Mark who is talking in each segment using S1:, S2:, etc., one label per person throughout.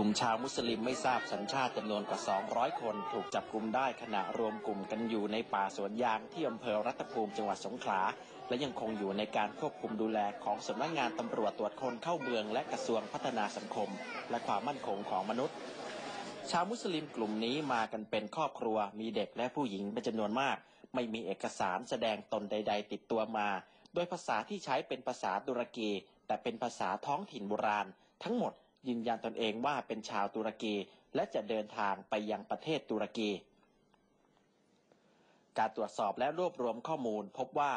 S1: กลุ่มชาวมุสลิมไม่ทราบสัญชาติจำนวนกว่า 200 คน ถูกจับกลุ่มได้ขณะรวมกลุ่มกันอยู่ในป่าสวนยางที่อำเภอรัตภูมิจังหวัดสงขลา และยังคงอยู่ในการควบคุมดูแลของสำนักงานตำรวจตรวจคนเข้าเมืองและกระทรวงพัฒนาสังคม และความมั่นคงของมนุษย์ ชาวมุสลิมกลุ่มนี้มากันเป็นครอบครัวมีเด็กและผู้หญิงเป็นจำนวนมาก ไม่มีเอกสารแสดงตนใด ๆ ติดตัวมา โดยภาษาที่ใช้เป็นภาษาตุรกีแต่เป็นภาษาท้องถิ่นโบราณ ทั้งหมด ยืนยันตนเองว่าเป็นชาวตุรกี และจะเดินทางไปยังประเทศตุรกี การตรวจสอบและรวบรวมข้อมูลพบว่า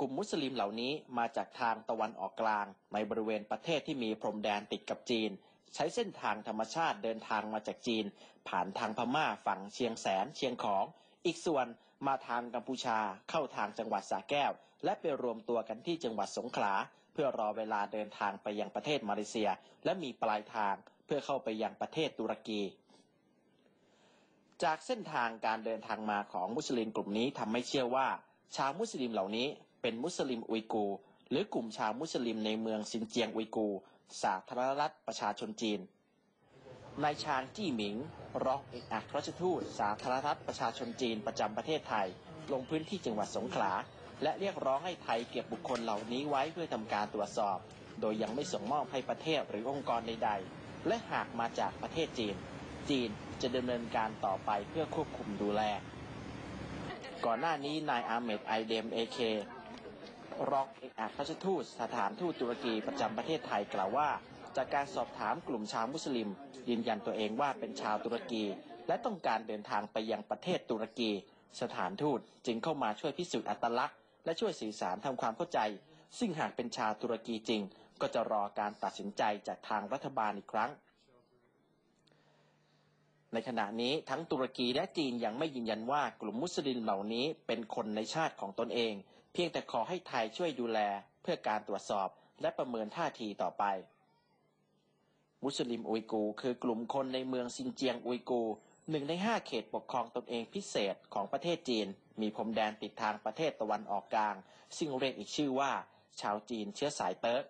S1: กลุ่มมุสลิมเหล่านี้มาจากทางตะวันออกกลาง ในบริเวณประเทศที่มีพรมแดนติดกับจีน ใช้เส้นทางธรรมชาติเดินทางมาจากจีน ผ่านทางพม่าฝั่งเชียงแสนเชียงของ อีกส่วนมาทางกัมพูชาเข้าทางจังหวัดสระแก้ว และไปรวมตัวกันที่จังหวัดสงขลา เพื่อรอเวลาเดินทางไปยังประเทศมาเลเซีย และมีปลายทางเพื่อเข้าไปยังประเทศตุรกีจากเส้นทางการเดินทางมาของมุสลิมกลุ่มนี้ทำให้เชื่อว่า ชาวมุสลิมเหล่านี้เป็นมุสลิมอุยกู หรือกลุ่มชาวมุสลิมในเมืองซินเจียงอุยกู สาธารณรัฐประชาชนจีน นายชางจี้หมิง รองเอกอัครราชทูตสาธารณรัฐประชาชนจีนประจำประเทศไทย ลงพื้นที่จังหวัดสงขลา และเรียกร้องให้ไทยเก็บบุคคลเหล่านี้ไว้เพื่อทำการตรวจสอบ โดยยังไม่ส่งมอบให้ประเทศหรือองค์กรใดๆ และหากมาจากประเทศจีน จีนจะดำเนินการต่อไปเพื่อควบคุมดูแล ก่อนหน้านี้นายอาเมดไอเดมเอเครองเอกอัครราชทูตสถานทูตตุรกีประจำประเทศไทยกล่าวว่า จากการสอบถามกลุ่มชาวมุสลิม ยืนยันตัวเองว่าเป็นชาวตุรกี และต้องการเดินทางไปยังประเทศตุรกี สถานทูตจึงเข้ามาช่วยพิสูจน์อัตลักษณ์ และช่วยสื่อสารทำความเข้าใจ ซึ่งหากเป็นชาวตุรกีจริง ก็จะรอการตัดสินใจจากทางรัฐบาลอีกครั้ง ในขณะนี้ทั้งตุรกีและจีนยังไม่ยืนยันว่ากลุ่มมุสลิมเหล่านี้เป็นคนในชาติของตนเอง เพียงแต่ขอให้ไทยช่วยดูแลเพื่อการตรวจสอบและประเมินท่าทีต่อไป มุสลิมอุยกูคือกลุ่มคนในเมืองซินเจียงอุยกูหนึ่งในห้าเขตปกครองตนเองพิเศษของประเทศจีน มีพรมแดนติดทางประเทศตะวันออกกลาง ซึ่งเรียกอีกชื่อว่า ชาวจีนเชื้อสายเติร์ก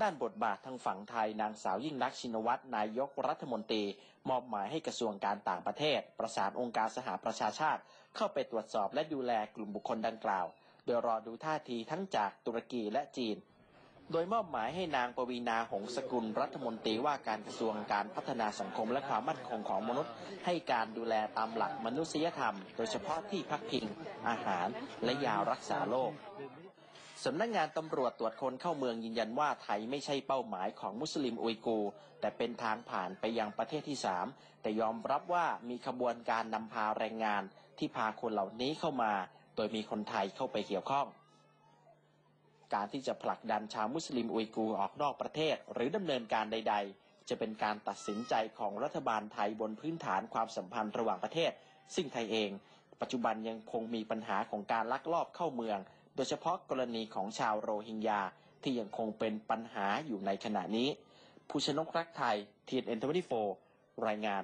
S1: ด้านบทบาททางฝั่งไทยนางสาวยิ่งลักษณ์ชินวัตรนายกรัฐมนตรี มอบหมายให้กระทรวงการต่างประเทศ ประสานองค์การสหประชาชาติ เข้าไปตรวจสอบและดูแลกลุ่มบุคคลดังกล่าว โดยรอดูท่าทีทั้งจากตุรกีและจีน โดยมอบหมายให้นางปวีนาหงสกุลรัฐมนตรีว่าการกระทรวงการพัฒนาสังคมและความมั่นคงของมนุษย์ ให้การดูแลตามหลักมนุษยธรรม โดยเฉพาะที่พักพิง อาหาร และยารักษาโรคสำนักงานตำรวจตรวจคนเข้าเมืองยืนยันว่าไทยไม่ใช่เป้าหมายของมุสลิมอุยกูร์แต่เป็นทางผ่านไปยังประเทศที่สามแต่ยอมรับว่ามีขบวนการนำพาแรงงานที่พาคนเหล่านี้เข้ามา โดยมีคนไทยเข้าไปเกี่ยวข้อง การที่จะผลักดันชาวมุสลิมอุยกูร์ออกนอกประเทศ หรือดำเนินการใด ๆ จะเป็นการตัดสินใจของรัฐบาลไทยบนพื้นฐานความสัมพันธ์ระหว่างประเทศ ซึ่งไทยเอง ปัจจุบันยังคงมีปัญหาของการลักลอบเข้าเมือง โดยเฉพาะกรณีของชาวโรฮิงญาที่ยังคงเป็นปัญหาอยู่ในขณะนี้ ผู้ชนกรักไทยทีเอ็นทวีโฟรายงาน